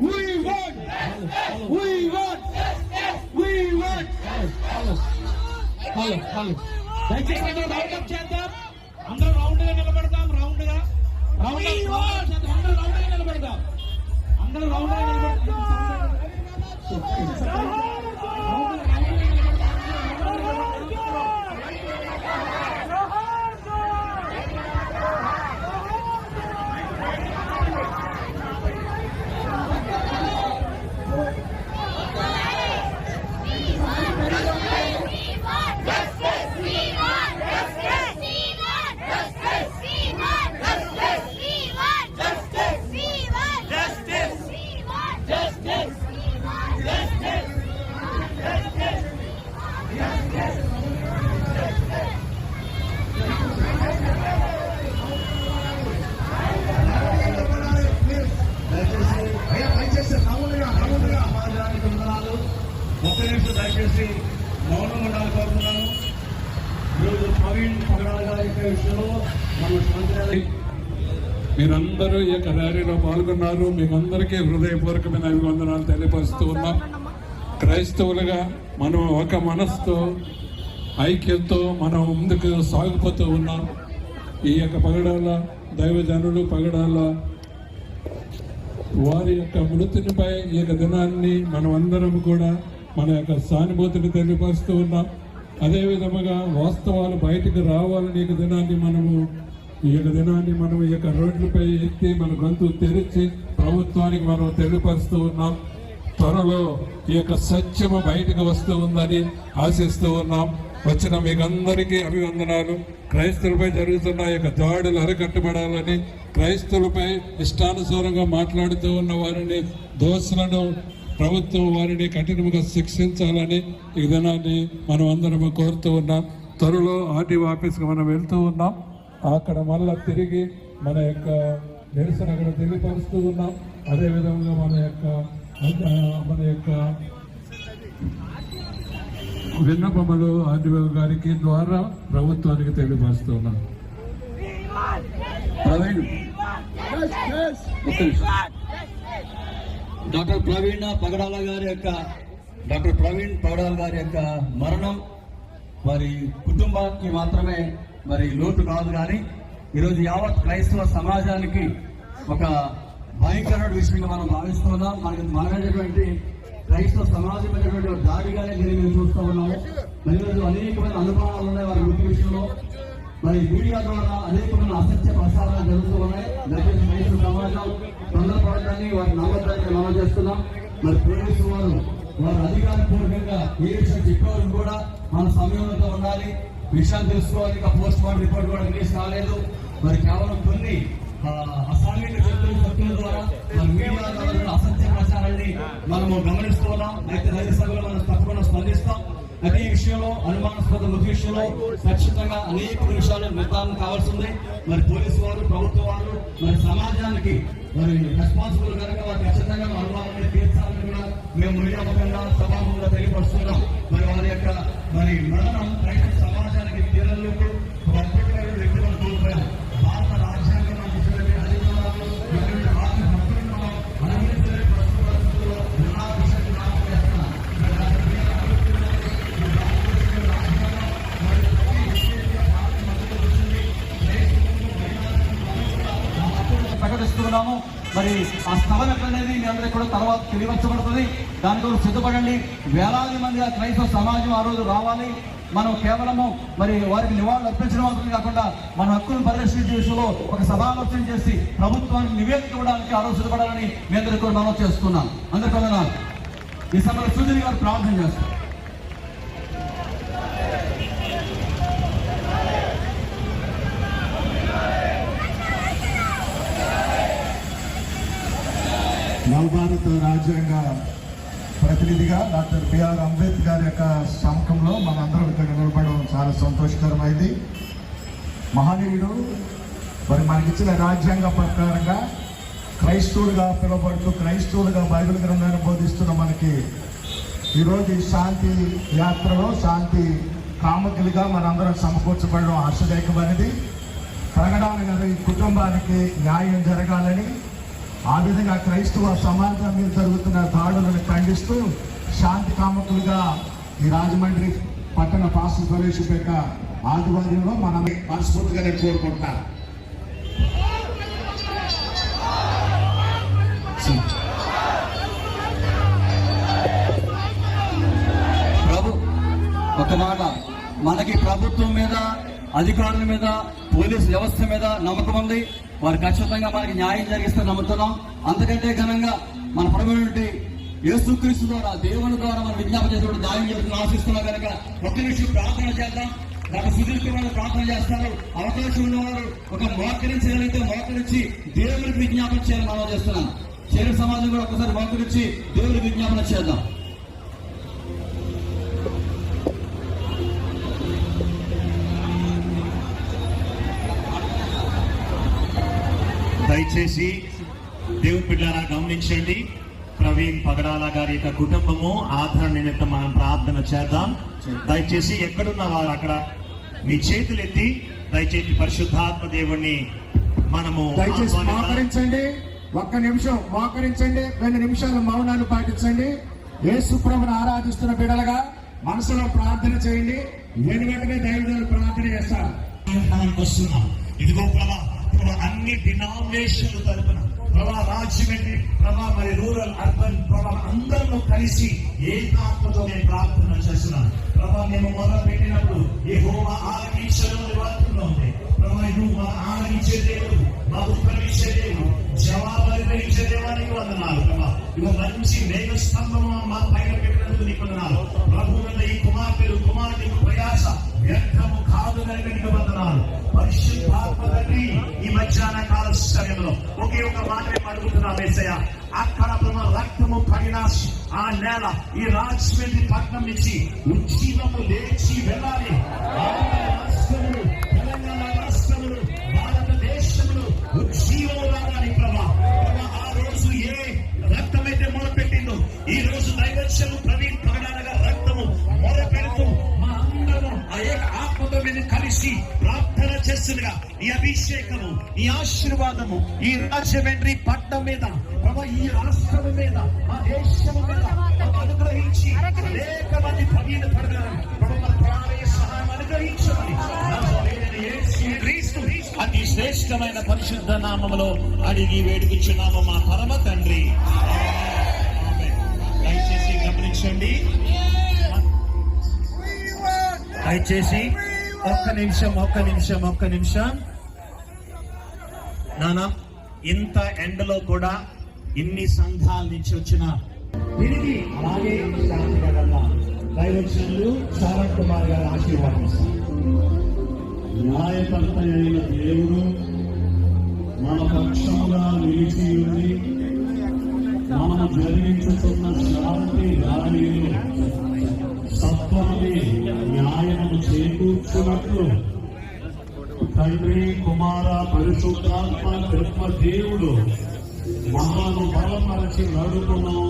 we want we want we want hello hello దయచేసి అందరూ round up చేద్దాం. అందరూ రౌండ్గా నిలబడదాం రౌండ్గా. రౌండ్ అందరూ రౌండ్గా నిలబడదాం. అందరూ రౌండ్గా నిలబడదాం అయ్యా దయచేసి రౌండ్గా రౌండ్గా సమాజానికి వందనాలు ఒక్క నిమిషం దయచేసి మౌనం ఉండాలని కోరుతున్నాను ఈరోజు ప్రవీణ్ పగడాల గారి యొక్క విషయంలో మనం శాంతి అందరూ ఈ యొక్క ర్యాలీలో పాల్గొన్నారు. మీకు అందరికీ హృదయపూర్వకమైన అభివందనాలు తెలియపరుస్తూ ఉన్నాం. క్రైస్తవులుగా మనం ఒక మనస్సుతో ఐక్యంతో మనం ముందుకు సాగిపోతూ ఉన్నాం. ఈ యొక్క పగడాల దైవజనులు పగడాల వారి యొక్క మృతినిపై ఈ యొక్క దినాన్ని మనం అందరం కూడా మన యొక్క సానుభూతిని తెలియపరుస్తూ ఉన్నాం. అదే విధముగా వాస్తవాలు బయటకు రావాలని ఈ యొక్క దినాన్ని మనము ఈ యొక్క దినాన్ని మనం ఈ యొక్క రోడ్లపై ఎత్తి మన గొంతు తెరిచి ప్రభుత్వానికి మనం తెలియపరుస్తూ ఉన్నాం. త్వరలో ఈ యొక్క సత్యము బయటకు వస్తూ ఉందని ఆశిస్తూ ఉన్నాం. వచ్చిన మీకు అందరికీ అభివందనాలు. క్రైస్తవులపై జరుగుతున్న యొక్క దాడులు అరికట్టబడాలని క్రైస్తవులపై ఇష్టానుసారంగా మాట్లాడుతూ ఉన్న వారిని దోషులను ప్రభుత్వం వారిని కఠినంగా శిక్షించాలని ఈ దినాన్ని మనం అందరం కోరుతూ ఉన్నాం. త్వరలో ఆర్టీఓ ఆఫీస్కి మనం వెళ్తూ ఉన్నాం. అక్కడ మళ్ళా తిరిగి మన యొక్క నిరసన అక్కడ తెలియపరుస్తూ ఉన్నాం. అదేవిధంగా మన యొక్క మన యొక్క విన్నపములు ఆర్టీఓ గారికి ద్వారా ప్రభుత్వానికి తెలియపరుస్తూ ఉన్నాం. ప్రవీణ్. డాక్టర్ ప్రవీణ్ పగడాల గారి యొక్క డాక్టర్ ప్రవీణ్ పగడాల గారి యొక్క మరణం వారి కుటుంబానికి మాత్రమే మరి లోటు కాదు కానీ ఈరోజు యావత్ క్రైస్తవ సమాజానికి ఒక భయంకరమైన విషయంగా మనం భావిస్తున్నాం మనకి మనమైనటువంటి క్రైస్తవ సమాజం అనేటువంటి దాడిగానే దీన్ని మేము చూస్తూ ఉన్నాము. మరి ఈరోజు అనేకమైన అనుభవాలు ఉన్నాయి వారి వృత్తి విషయంలో. మరి మీడియా ద్వారా అనేకమైన అసత్య ప్రసారాలు జరుగుతూ ఉన్నాయి. దయచేసి రైతు సమాజం తొందరపడటాన్ని వారి నమ్మకాన్ని మనం చేస్తున్నాం. మరి పోలీసు వారు వారు అధికారపూర్వకంగా ఏ విషయం చెప్పేవారు కూడా మన సమయంలో ఉండాలి. విషయాలు తెలుసుకోవాలి ఇంకా పోస్ట్ మార్టం రిపోర్ట్ కూడా రిలీజ్ కాలేదు మరి కేవలం కొన్ని ఆ, అసాంఘిక శక్తుల ద్వారా మన మీడియా ద్వారా అసత్య ప్రచారాన్ని మనము గమనిస్తున్నాం. అయితే రైతు సభలో మనం తప్పకుండా స్పందిస్తాం. అయితే ఈ విషయంలో అనుమానాస్పద మృతి విషయంలో ఖచ్చితంగా అనేక విషయాలు నిర్ధారణ కావాల్సి ఉంది. మరి పోలీసు వారు ప్రభుత్వ వారు మరి సమాజానికి మరి రెస్పాన్సిబుల్ కనుక వారు ఖచ్చితంగా అనుమానాన్ని తీర్చాలని కూడా మేము మీడియా ముఖంగా సభాముఖంగా తెలియపరుస్తున్నాం. మరి వారి యొక్క మరి మరణం రైతు సమాజం వ్యక్తులను కోల్పోయాం భారత రాజ్యాంగం ఇచ్చినటువంటి అధికారాలు ఇటువంటి హక్కులను మనం అనుభవించలేని ప్రస్తుత పరిస్థితుల్లో ప్రకటిస్తున్నాము. మరి ఆ స్థలం ఎక్కడనేది మీ అందరికీ కూడా తర్వాత తెలియవచ్చబడుతుంది దాని కోసం సిద్ధపడండి. వేలాది మంది ఆ క్రైస్తవ సమాజం ఆ రోజు రావాలి. మనం కేవలము మరి వారికి నివాళులు అర్పించడం మాత్రమే కాకుండా మన హక్కులను పరిరక్షించే విషయంలో ఒక సమాలోచన చేసి ప్రభుత్వానికి నివేదిక ఇవ్వడానికి ఆలోచించబడాలని మీ అందరికీ కూడా మనం చేస్తున్నాం అందరికీ వందనాలు. ఈ సమయంలో సుధీర్ గారు ప్రార్థన చేస్తారు నవభారత రాజ్యాంగ ప్రతినిధిగా డాక్టర్ బిఆర్ అంబేద్కర్ యొక్క సమకంలో మనందరం ఇక్కడ నిలబడడం చాలా సంతోషకరమైంది. మహనీయుడు మరి మనకిచ్చిన రాజ్యాంగ ప్రకారంగా క్రైస్తవులుగా పిలువబడుతూ క్రైస్తవులుగా బైబిల్ గ్రంథాన్ని బోధిస్తున్న మనకి ఈరోజు ఈ శాంతి యాత్రలో శాంతి కామకులుగా మనందరం సమకూర్చబడడం హర్షదాయకమైనది ప్రకటన ఈ కుటుంబానికి న్యాయం జరగాలని ఆ విధంగా క్రైస్తవ సమాజం మీద జరుగుతున్న దాడులను ఖండిస్తూ శాంతి కామకులుగా ఈ రాజమండ్రి పట్టణ పాస్టర్ ప్రవేశపెట్ట ఆధ్వర్యంలో మనం మనస్ఫూర్తిగా నేను కోరుకుంటున్నాను ప్రభు ఒక మాట. మనకి ప్రభుత్వం మీద అధికారుల మీద పోలీస్ వ్యవస్థ మీద నమ్మకం ఉంది. వారు ఖచ్చితంగా మనకి న్యాయం జరిగిస్తే నమ్ముతున్నాం. అంతకంటే ఘనంగా మన ప్రభుత్వ యేసుక్రీస్తు ద్వారా దేవుని ద్వారా మనం విజ్ఞాపన చేసినప్పుడు న్యాయం జరుగుతుంది ఆశిస్తున్నాం కనుక ఒక్క నిమిషం ప్రార్థన చేద్దాం. నాకు సుదీర్ఘమైన ప్రార్థన చేస్తారు. అవకాశం ఉన్నవారు ఒక మోకరించగలిగితే మోకరించి దేవునికి విజ్ఞాపన చేయాలని మనం చేస్తున్నాం. శరీర సమాజం కూడా ఒకసారి మోకరించి దేవునికి విజ్ఞాపన చేద్దాం. దయచేసి దేవుని బిడ్డారా గమనించండి. ప్రవీణ్ పగడాల గారి యొక్క కుటుంబము ఆదరణ నిమిత్తం మనం ప్రార్థన చేద్దాం. దయచేసి ఎక్కడున్న వారు అక్కడ మీ చేతులు ఎత్తి దయచేసి పరిశుద్ధాత్మ దేవుణ్ణి మనము దయచేసి. మోకరించండి. ఒక్క నిమిషం మోకరించండి. రెండు నిమిషాలు మౌనాన్ని పాటించండి. యేసు ప్రభుని ఆరాధిస్తున్న బిడలుగా మనసులో ప్రార్థన చేయండి. వెను వెంటనే దైవజనులు ప్రార్థన వస్తున్నాం. ఇదిగో ప్రభా ఇప్పుడు అన్ని డినామినేషన్లు తరపున ప్రభా రాజ్యమండి. ప్రభా మరి రూరల్ అర్బన్ ప్రభా అందరూ కలిసి ఏకాత్మతో నేను ప్రార్థన చేస్తున్నాను ప్రభా మేము మొదలు పెట్టినప్పుడు ఏ హోమ ఆరగించడం ఉంది. ప్రభా నువ్వు మా ఆరగించే దేవుడు. మా వందనాలు ప్రభా మంచి మేఘ స్తంభము మా పైన పెట్టినందుకు నీకు వందనాలు. ప్రభు ఈ కుమార్తెలు కుమార్తెకు ప్రయాస. వ్యర్థము కాదు కనుక నీకు వందనాలు. పరిశుద్ధాత్మ తండ్రి ఈ మధ్యాహ్న కాల సమయంలో ఒకే ఒక మాట మేము వేసయ్య. అక్కడ బ్రహ్మ రక్తము పడిన ఆ నేల ఈ రాజమండ్రి పట్నం నుంచి ఉజ్జీవము లేచి వెళ్ళాలి. ఆ అభిషేకము ఈ ఆశీర్వాదము ఈ రాజమండ్రి పట్టణం మీద ప్రభా ఈ రాష్ట్రం మీద మా దేశము మీద అనుగ్రహించి అనేక మంది ప్రవీణ పడగలను ప్రభు సహాయం అనుగ్రహించమని అతి శ్రేష్టమైన పరిశుద్ధ నామములో అడిగి వేడుకుచున్నాము మా పరమ తండ్రి. దయచేసి గమనించండి. దయచేసి ఒక్క నిమిషం ఒక్క నిమిషం ఒక్క నిమిషం. నానా ఇంత ఎండలో కూడా ఇన్ని సంఘాల నుంచి వచ్చిన తిరిగి అలాగే శాంతిగా వెళ్దాం దైవచనులు శారత్ కుమార్ గారు ఆశీర్వాదిస్తారు న్యాయకర్త అయిన దేవుడు మన పక్షంగా నిలిచి ఉంది మనము జరిగించుతున్న శాంతి రాణిలో సత్వమని న్యాయము చేకూర్చున్నట్లు తండ్రి కుమార పరిశుద్ధాత్మ కృప దేవుడు. మహాను బలమరచి నడుపును